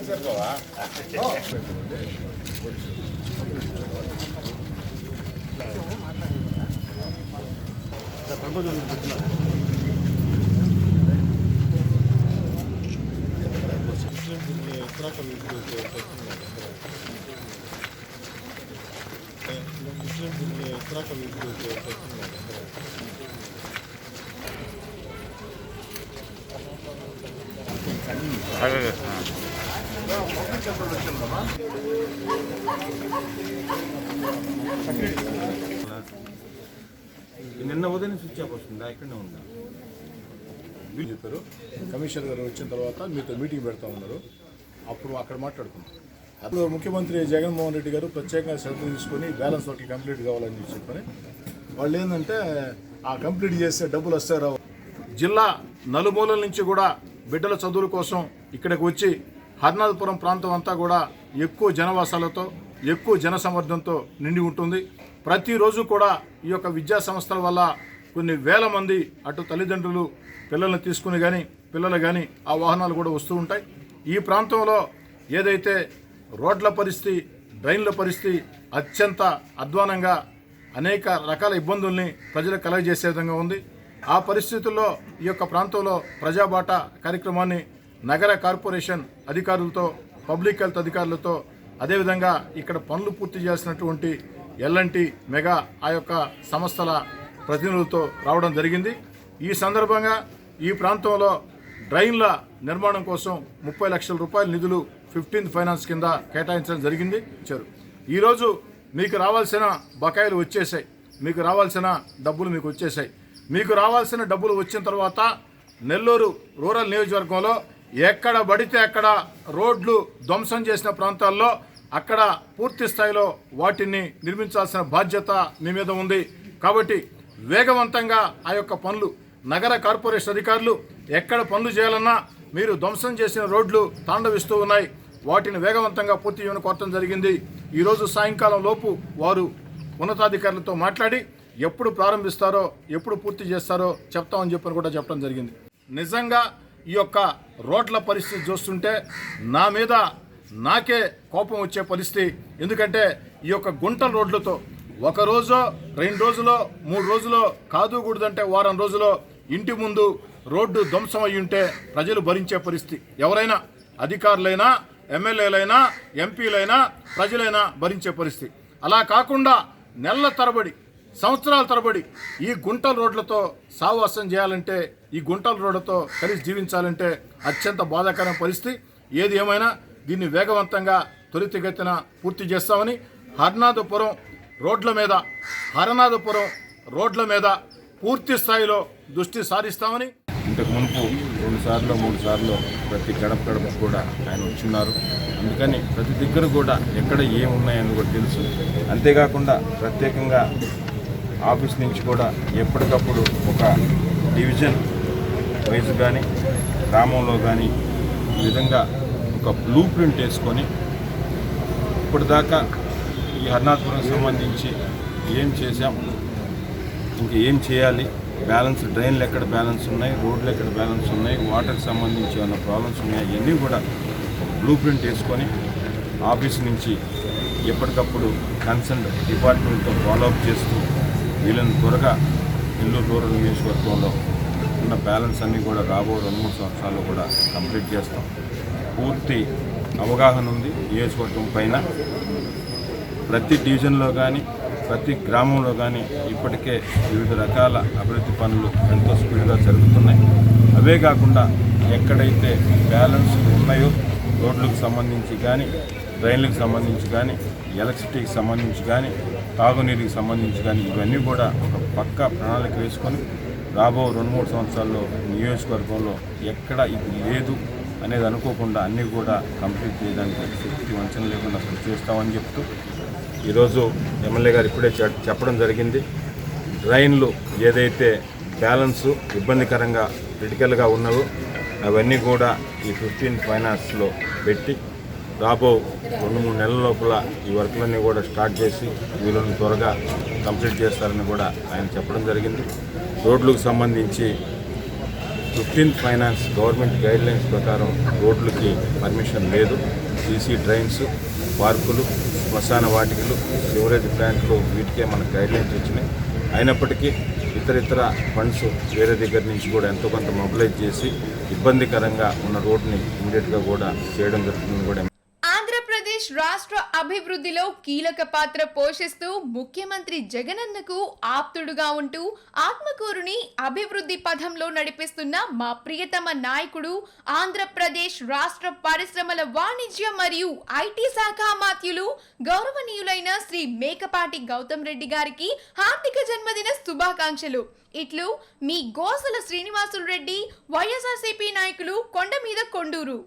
Zaczerwowa. O! Ta pogoda jest wygląda. Krakow jest Krakow jest 잘 가겠습니 다. నిన్న ఉదయం switch off వస్తుందా. ఇక్కడనే ఉందా. మీరు చెప్పారు కమిషనర్ గారు వచ్చిన తర్వాత మీతో మీటింగ్ పెడతా ఉన్నారు. అప్పుడు అక్కడ మాట్లాడుకున్నాం అప్పుడు ముఖ్యమంత్రి జగన్మోహన్ రెడ్డి గారు ప్రత్యేకంగా శ్రద్ధ తీసుకొని బ్యాలెన్స్ ఒకటి కంప్లీట్ కావాలని చెప్పని వాళ్ళు ఏంటంటే ఆ కంప్లీట్ చేస్తే డబ్బులు వస్తారో జిల్లా నలుమూలల నుంచి కూడా బిడ్డల చదువుల కోసం ఇక్కడికి వచ్చి హర్నాథపురం ప్రాంతం అంతా కూడా ఎక్కువ జనవాసాలతో ఎక్కువ జనసమర్థంతో నిండి ఉంటుంది. ప్రతిరోజు కూడా ఈ యొక్క విద్యా సంస్థల వల్ల కొన్ని వేల మంది అటు తల్లిదండ్రులు పిల్లల్ని తీసుకుని కానీ పిల్లలు కానీ ఆ వాహనాలు కూడా వస్తూ ఉంటాయి. ఈ ప్రాంతంలో ఏదైతే రోడ్ల పరిస్థితి డ్రైన్ల పరిస్థితి అత్యంత అధ్వానంగా అనేక రకాల ఇబ్బందుల్ని ప్రజలకు కలగజేసే విధంగా ఉంది. ఆ పరిస్థితుల్లో ఈ యొక్క ప్రాంతంలో ప్రజాబాట కార్యక్రమాన్ని నగర కార్పొరేషన్ అధికారులతో పబ్లిక్ హెల్త్ అధికారులతో అదేవిధంగా ఇక్కడ పనులు పూర్తి చేసినటువంటి ఎల్ఎన్టీ మెగా ఆ యొక్క సంస్థల ప్రతినిధులతో రావడం జరిగింది. ఈ సందర్భంగా ఈ ప్రాంతంలో డ్రైన్ల నిర్మాణం కోసం ముప్పై లక్షల రూపాయల నిధులు ఫిఫ్టీన్త్ ఫైనాన్స్ కింద కేటాయించడం జరిగింది ఇచ్చారు. ఈరోజు మీకు రావాల్సిన బకాయిలు వచ్చేసాయి. మీకు రావాల్సిన డబ్బులు మీకు వచ్చేసాయి. మీకు రావాల్సిన డబ్బులు వచ్చిన తర్వాత నెల్లూరు రూరల్ నియోజకవర్గంలో ఎక్కడ పడితే అక్కడ రోడ్లు ధ్వంసం చేసిన ప్రాంతాల్లో అక్కడ పూర్తి స్థాయిలో వాటిని నిర్మించాల్సిన బాధ్యత మీ మీద ఉంది. కాబట్టి వేగవంతంగా ఆ యొక్క పనులు నగర కార్పొరేషన్ అధికారులు ఎక్కడ పనులు చేయాలన్నా మీరు ధ్వంసం చేసిన రోడ్లు తాండవిస్తూ ఉన్నాయి. వాటిని వేగవంతంగా పూర్తి చేయమని కోరటం జరిగింది. ఈరోజు సాయంకాలం లోపు వారు ఉన్నతాధికారులతో మాట్లాడి ఎప్పుడు ప్రారంభిస్తారో ఎప్పుడు పూర్తి చేస్తారో చెప్తామని చెప్పని కూడా చెప్పడం జరిగింది. నిజంగా ఈ యొక్క రోడ్ల పరిస్థితి చూస్తుంటే నా మీద నాకే కోపం వచ్చే పరిస్థితి. ఎందుకంటే ఈ యొక్క గుంటల రోడ్లతో ఒక రోజు రెండు రోజులో మూడు రోజులో కాదుకూడదంటే వారం రోజులో ఇంటి ముందు రోడ్డు ధ్వంసం అయి ఉంటే ప్రజలు భరించే పరిస్థితి. ఎవరైనా అధికారులైనా ఎమ్మెల్యేలైనా ఎంపీలైనా ప్రజలైనా భరించే పరిస్థితి. అలా కాకుండా నెలల తరబడి సంవత్సరాల తరబడి ఈ గుంటల రోడ్లతో సావాసం చేయాలంటే ఈ గుంటల రోడ్లతో కలిసి జీవించాలంటే అత్యంత బాధాకరమైన పరిస్థితి. ఏది ఏమైనా దీన్ని వేగవంతంగా త్వరితగతిన పూర్తి చేస్తామని హర్నాథపురం రోడ్ల మీద హరనాథపురం రోడ్ల మీద పూర్తి స్థాయిలో దృష్టి సారిస్తామని ఇంతకు మునుపు రెండు సార్లు మూడు సార్లు ప్రతి గడప గడప కూడా ఆయన వచ్చిన్నారు. అందుకని ప్రతి దగ్గర కూడా ఎక్కడ ఏమున్నాయని కూడా తెలుసు. అంతేకాకుండా ప్రత్యేకంగా ఆఫీస్ నుంచి కూడా ఎప్పటికప్పుడు ఒక డివిజన్ వైజ్ కానీ గ్రామంలో కానీ ఈ విధంగా ఒక బ్లూ ప్రింట్ వేసుకొని ఇప్పటిదాకా ఈ హర్నాథపురం సంబంధించి ఏం చేశాం ఇంకా ఏం చేయాలి బ్యాలెన్స్ డ్రైన్లు ఎక్కడ బ్యాలెన్స్ ఉన్నాయి రోడ్లు ఎక్కడ బ్యాలెన్స్ ఉన్నాయి వాటర్కి సంబంధించి ఏమైనా ప్రాబ్లమ్స్ ఉన్నాయి ఇవన్నీ కూడా బ్లూ ప్రింట్ వేసుకొని ఆఫీస్ నుంచి ఎప్పటికప్పుడు కన్సర్న్ డిపార్ట్మెంట్తో ఫాలోఅప్ చేస్తూ వీళ్ళని త్వరగా నెల్లూరు రూరల్ నియోజకవర్గంలో ఉన్న బ్యాలెన్స్ అన్నీ కూడా రాబో రెండు మూడు సంవత్సరాల్లో కూడా కంప్లీట్ చేస్తాం. పూర్తి అవగాహన ఉంది నియోజకవర్గం పైన. ప్రతి డివిజన్లో కానీ ప్రతి గ్రామంలో కానీ ఇప్పటికే వివిధ రకాల అభివృద్ధి పనులు ఎంతో స్పీడ్గా జరుగుతున్నాయి. అవే కాకుండా ఎక్కడైతే బ్యాలెన్స్ ఉన్నాయో రోడ్లకు సంబంధించి కానీ ట్రైన్లకు సంబంధించి కానీ ఎలక్ట్రిసిటీకి సంబంధించి కానీ తాగునీరుకి సంబంధించి కానీ ఇవన్నీ కూడా ఒక పక్క ప్రణాళిక వేసుకొని రాబో రెండు మూడు సంవత్సరాల్లో నియోజకవర్గంలో ఎక్కడ ఇది లేదు అనేది అనుకోకుండా అన్నీ కూడా కంప్లీట్ చేయడానికి శక్తి వంచన లేకుండా కృషి చేస్తామని చెప్తూ ఈరోజు ఎమ్మెల్యే గారు ఇప్పుడే చెప్పడం జరిగింది. డ్రైన్లు ఏదైతే బ్యాలెన్స్ ఇబ్బందికరంగా క్రిటికల్గా ఉన్నవో అవన్నీ కూడా ఈ ఫిఫ్టీన్ ఫైనాన్స్లో పెట్టి రాబో రెండు మూడు నెలల లోపల ఈ వర్క్లన్నీ కూడా స్టార్ట్ చేసి వీళ్ళని త్వరగా కంప్లీట్ చేస్తారని కూడా ఆయన చెప్పడం జరిగింది. రోడ్లకు సంబంధించి fifteenth finance government guide lines ప్రకారం రోడ్లకి పర్మిషన్ లేదు. సీసీ డ్రైన్స్ పార్కులు శ్మశాన వాటికలు సివరేజ్ ప్లాంట్లు వీటికే మనకు గైడ్లైన్స్ వచ్చినాయి. అయినప్పటికీ ఇతర ఇతర ఫండ్స్ వేరే దగ్గర నుంచి కూడా ఎంతో కొంత మొబిలైజ్ చేసి ఇబ్బందికరంగా ఉన్న రోడ్ని ఇమీడియట్గా కూడా చేయడం జరుగుతుందని కూడా రాష్ట్ర అభివృద్ధిలో కీలక పాత్ర పోషిస్తూ ముఖ్యమంత్రి జగనన్నకు ఆప్తుడుగా ఉంటూ ఆత్మకూరుని అభివృద్ధి పథంలో నడిపిస్తున్న మా ప్రియతమ నాయకుడు ఆంధ్రప్రదేశ్ రాష్ట్ర పరిశ్రమల వాణిజ్య మరియు ఐటీ శాఖ మాత్యులు గౌరవనీయులైన శ్రీ మేకపాటి గౌతమ్ రెడ్డి గారికి హార్దిక జన్మదిన శుభాకాంక్షలు. ఇట్లు మీ గోసల శ్రీనివాసులు రెడ్డి వైఎస్ఆర్సీపీ నాయకులు కొండ మీద కొండూరు.